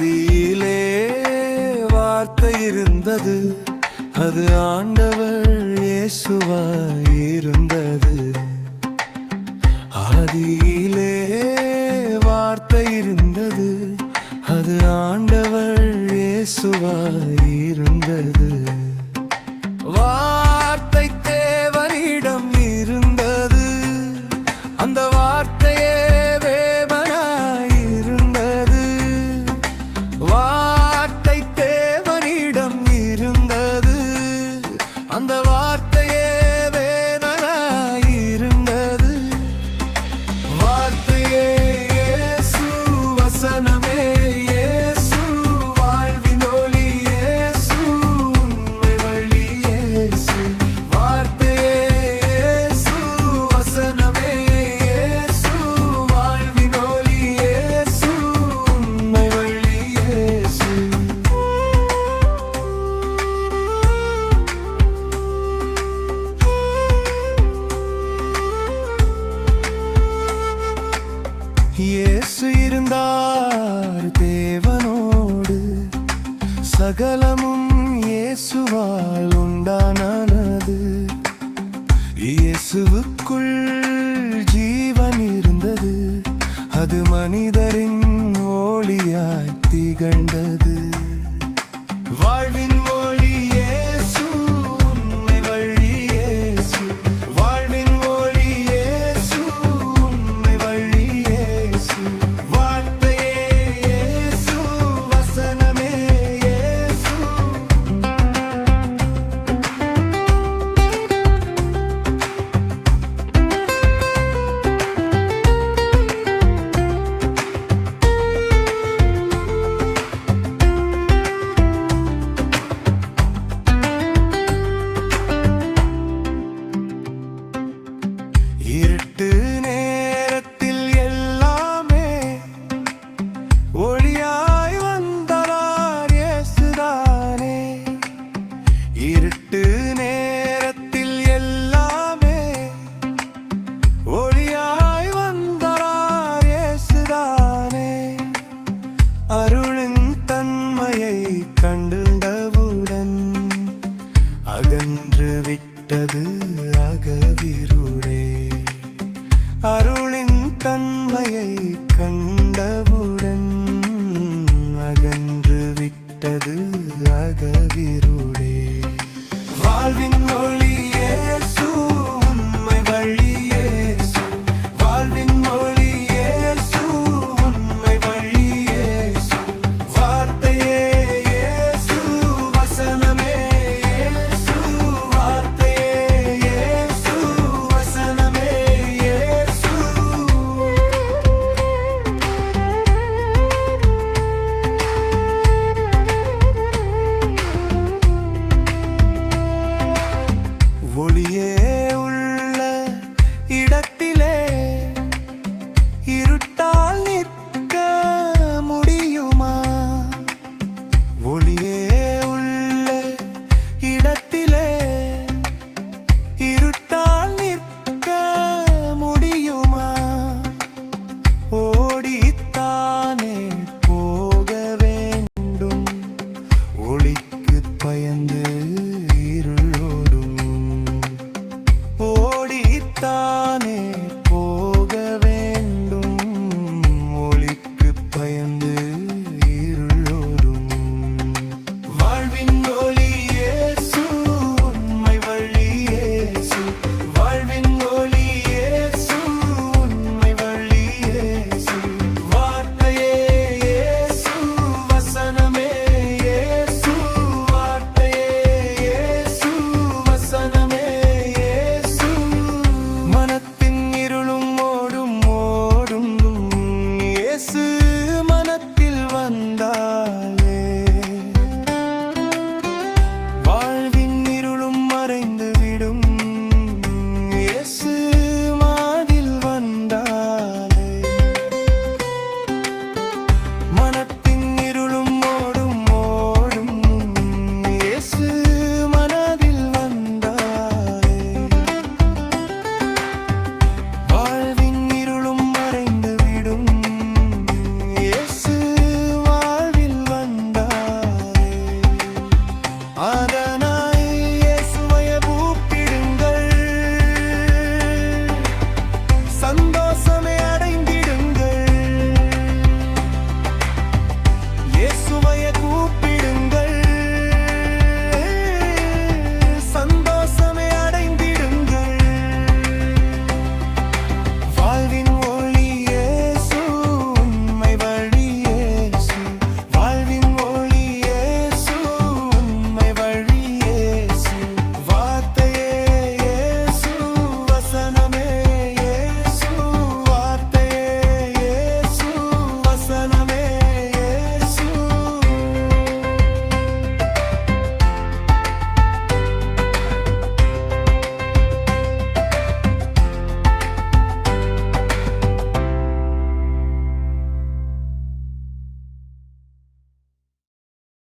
ஆதியிலே வார்த்தை இருந்தது. அது ஆண்டவர் இயேசுவாய் இருந்தது. ஆதியிலே வார்த்தை இருந்தது. அது ஆண்டவர் இயேசுவாய் இருந்தது. இயேசு இருந்தார் தேவனோடு. சகலமும் இயேசுவால் உண்டானது. இயேசுவுக்குள் ஜீவன் இருந்தது. அது மனிதரின் ஒளியாய் திகழ்ந்தது. வாழ்வின் ஒளி சென்று விட்டது அகவிருளே. அருளின் தன்மையை கண்டவுடன் அகன்று விட்டது அகவிருளே. வாழ்வின் ஒளி கிடக்க